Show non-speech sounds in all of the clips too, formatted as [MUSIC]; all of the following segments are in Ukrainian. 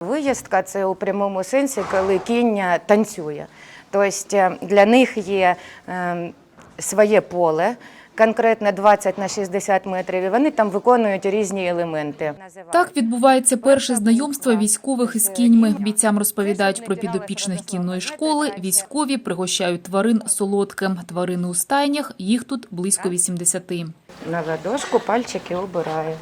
Виїздка це у прямому сенсі, коли кінь танцює. Тобто е, для них є е, своє поле, конкретно 20 на 60 метрів, і вони там виконують різні елементи. Так відбувається перше знайомство військових із кіньми. Бійцям розповідають про підопічних кінної школи. Військові пригощають тварин солодким. Тварини у стайнях їх тут близько 80. На ладошку пальчики обираю.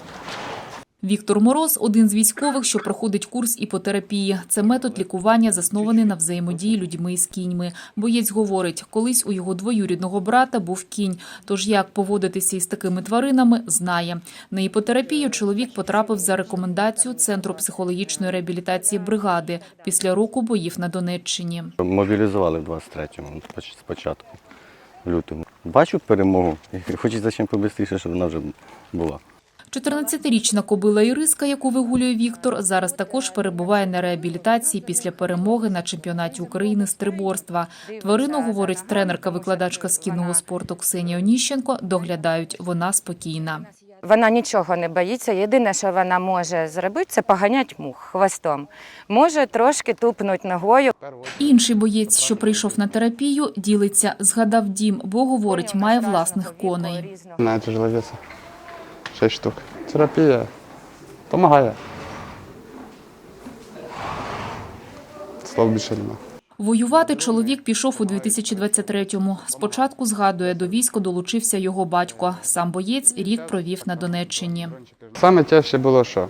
Віктор Мороз один з військових, що проходить курс іпотерапії. Це метод лікування, заснований на взаємодії людьми із кіньми. Боєць говорить, колись у його двоюрідного брата був кінь. Тож як поводитися із такими тваринами, знає. На іпотерапію чоловік потрапив за рекомендацією центру психологічної реабілітації бригади після року боїв на Донеччині. Мобілізували в 23-му спочатку, в лютому. Бачу перемогу. і [LAUGHS] Хочеться чим побистріше, щоб вона вже була. 14-річна кобила Іриска, яку вигулює Віктор, зараз також перебуває на реабілітації після перемоги на чемпіонаті України з триборства. Тварину говорить тренерка-викладачка з кінного спорту Ксенія Оніщенко. Доглядають, вона спокійна. Вона нічого не боїться. Єдине, що вона може зробити, це поганять мух хвостом. Може трошки тупнуть ногою. Інший боєць, що прийшов на терапію, ділиться, згадав дім, бо говорить, має власних коней. Вона це ж ловиться. 6 штук. Терапія допомагає. Слав більше нема. Воювати чоловік пішов у 2023-му. Спочатку згадує, до війська долучився його батько. Сам боєць рік провів на Донеччині. Саме тяжче було, що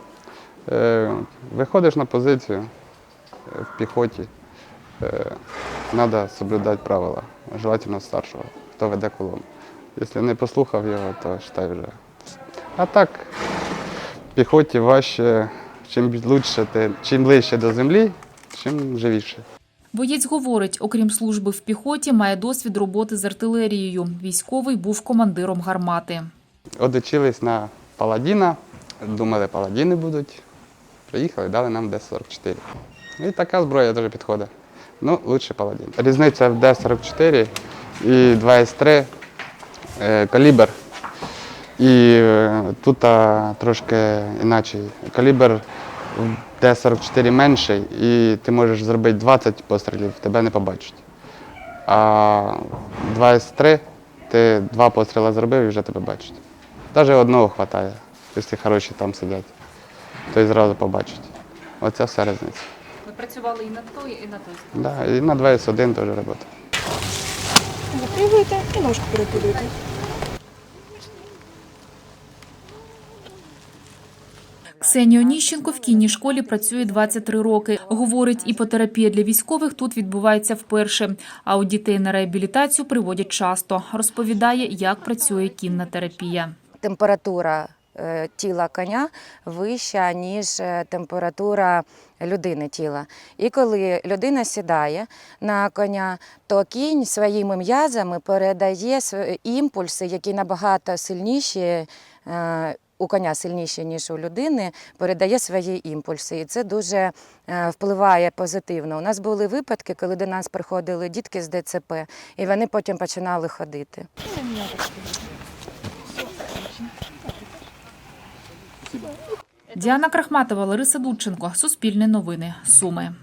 е, виходиш на позицію е, в піхоті, треба соблюдати правила, желательно старшого, хто веде колону. Якщо не послухав його, то вважай вже а так, піхоті важче, чим лучше чим ближче до землі, чим живіше. Боєць говорить, окрім служби в піхоті, має досвід роботи з артилерією. Військовий був командиром гармати. Одучились на паладіна, думали, паладіни будуть. Приїхали, дали нам Д-44. І така зброя теж підходить. Ну, лучше паладін. Різниця в Д-44 і 2С3 е, калібр. І е, тут а, трошки інакше. Калібр в Д-44 менший, і ти можеш зробити 20 пострілів, тебе не побачать. А 2С3 ти два постріли зробив і вже тебе бачать. Навіть одного вистачає, якщо хороші там сидять, то і зразу побачать. Оце вся різниця. Ви працювали і на той, і на той. Да, і на 2С1 теж робота. Запригуєте і ножку перекидуєте. Ксенія Оніщенко в кінній школі працює 23 роки. Говорить, іпотерапія для військових тут відбувається вперше. А у дітей на реабілітацію приводять часто. Розповідає, як працює кінна терапія. Температура е, тіла коня вища, ніж е, температура людини тіла. І коли людина сідає на коня, то кінь своїми м'язами передає імпульси, які набагато сильніші. У коня сильніші, ніж у людини, передає свої імпульси, і це дуже е, впливає позитивно. У нас були випадки, коли до нас приходили дітки з ДЦП, і вони потім починали ходити. Діана Крахматова, Лариса Дудченко. Суспільне новини. Суми.